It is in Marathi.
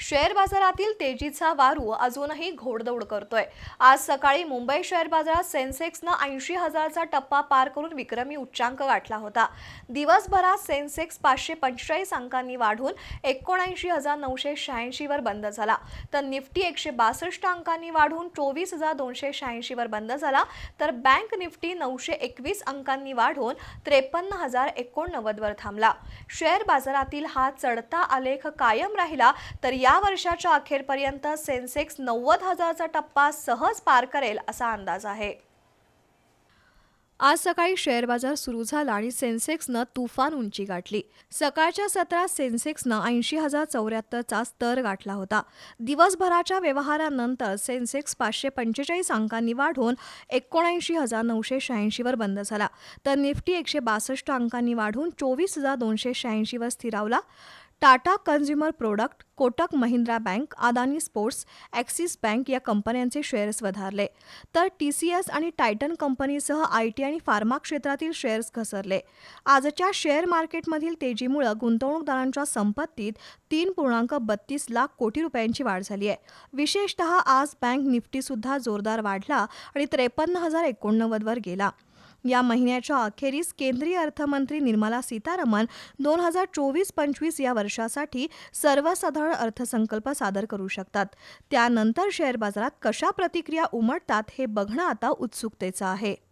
शेअर बाजारातील तेजीचा वारू अजूनही घोडदौड करतोय. आज सकाळी मुंबई शेअर बाजारात सेन्सेक्सनं ऐंशी हजारचा टप्पा पार करून विक्रमी उच्चांक गाठला होता. दिवसभरात सेन्सेक्स पाचशे पंचेचाळीस अंकांनी वाढून एकोणऐंशी हजार नऊशे शहाऐंशीवर बंद झाला. तर निफ्टी एकशे बासष्ट अंकांनी वाढून चोवीस हजार दोनशे शहाऐंशीवर बंद झाला. तर बँक निफ्टी नऊशे एकवीस अंकांनी वाढून त्रेपन्न हजार एकोणनव्वदवर थांबला. शेअर बाजारातील हा चढता आलेख कायम राहिला तर या वर्षाच्या अखेरपर्यंत सेन्सेक्स नव्वद हजारचा टप्पा सहज पार करेल असा अंदाज आहे. आज सकाळी शेअर बाजार सुरू झाला आणि सेन्सेक्सनं तुफान उंची गाठली. सकाळच्या सत्रात सेन्सेक्सनं ऐंशी हजार चौऱ्याहत्तरचा स्तर गाठला होता. दिवसभराच्या व्यवहारानंतर सेन्सेक्स पाचशे पंचेचाळीस अंकांनी वाढून एकोणऐंशी हजार नऊशे शहाऐंशीवर बंद झाला. तर निफ्टी एकशे बासष्ट अंकांनी वाढून चोवीस हजार दोनशे शहाऐंशीवर स्थिरावला. Tata consumer product Kotak Mahindra bank Adani ports Axis Bank या कंपन्यांचे शेअर्स वधारले. तर टी सी एस आणि टायटन कंपनीसह आय टी आणि फार्मा क्षेत्रातील शेअर्स घसरले. आजच्या शेअर मार्केटमधील तेजीमुळे गुंतवणूकदारांच्या संपत्तीत तीन पूर्णांक बत्तीस लाख कोटी रुपयांची वाढ झाली आहे. विशेषतः आज बँक निफ्टीसुद्धा जोरदार वाढला आणि त्रेपन्न हजार एकोणनव्वदवर गेला. या महिन्याच्या अखेरीस केंद्रीय अर्थमंत्री निर्मला सीतारामन दोन हजार चोवीस पंचवीस या वर्षासाठी सर्वसाधारण अर्थसंकल्प सादर करू शकतात. त्यानंतर शेअर बाजारात कशा प्रतिक्रिया उमटतात हे बघणं आता उत्सुकतेचं आहे.